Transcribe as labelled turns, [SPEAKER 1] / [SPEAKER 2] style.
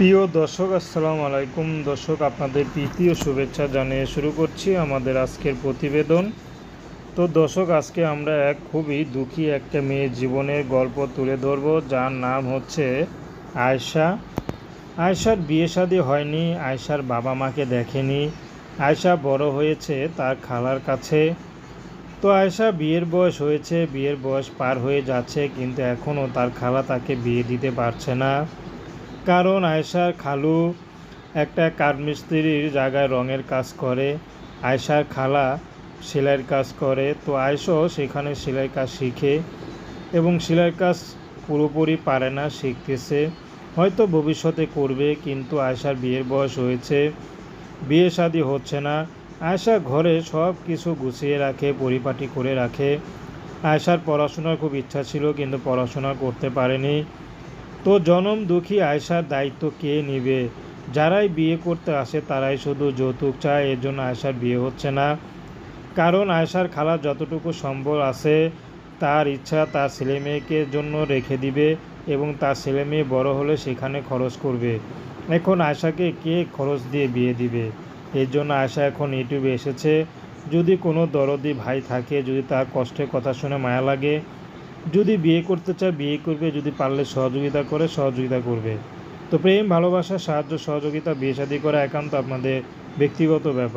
[SPEAKER 1] প্রিয় দর্শক, আসসালামু আলাইকুম। দর্শক, আপনাদের ও শুভেচ্ছা জানিয়ে শুরু করছি আমাদের আজকের প্রতিবেদন। তো দর্শক, আজকে আমরা এক খুবই দুঃখী একটা মেয়ের জীবনের গল্প তুলে ধরব, যার নাম হচ্ছে আয়শা। আয়শার বিয়ে শাদী হয়নি, আয়শার বাবা মাকে দেখেনি। আয়শা বড় হয়েছে তার খালার কাছে। তো আয়শা বিয়ের বয়স হয়েছে, বিয়ের বয়স পার হয়ে যাচ্ছে, কিন্তু এখনও তার খালা তাকে বিয়ে দিতে পারছে না। কারণ আয়শার খালু একটা কাঠমিস্ত্রির জায়গায় রঙের কাজ করে, আয়শার খালা সেলাইয়ের কাজ করে। তো আয়শাও সেখানে সেলাই কাজ শিখে এবং সেলাইয়ের কাজ পুরোপুরি পারে না, শিখতেছে। হয়তো ভবিষ্যতে করবে, কিন্তু আয়শার বিয়ের বয়স হয়েছে, বিয়ে শাদী হচ্ছে না। আয়শা ঘরে সব কিছু গুছিয়ে রাখে, পরিপাটি করে রাখে। আয়শার পড়াশোনার খুব ইচ্ছা ছিল, কিন্তু পড়াশোনা করতে পারেনি। তো জনম দুঃখী আয়সার দায়িত্ব কে নেবে? যারাই বিয়ে করতে আসে তারাই শুধু যৌতুক চায় এর জন্য আয়সার বিয়ে হচ্ছে না। কারণ আয়সার খালা যতটুকু সম্বল আছে, তার ইচ্ছা তার ছেলে মেয়েকে জন্য রেখে দিবে এবং তার ছেলে মেয়ে বড় হলে সেখানে খরচ করবে। এখন আয়সাকে কে খরচ দিয়ে বিয়ে দিবে? এর জন্য আয়সা এখন ইউটিউবে এসেছে। যদি কোনো দরদি ভাই থাকে, যদি তার কষ্টের কথা শুনে মায়া লাগে যদি বিয়ে করতে চায়, বিয়ে করবে। যদি পারলে সহযোগিতা করে, সহযোগিতা করবে। তো প্রেম, ভালোবাসা, সাহায্য, সহযোগিতা, বিয়ে শাদী করা একান্ত আপনাদের ব্যক্তিগত ব্যাপার।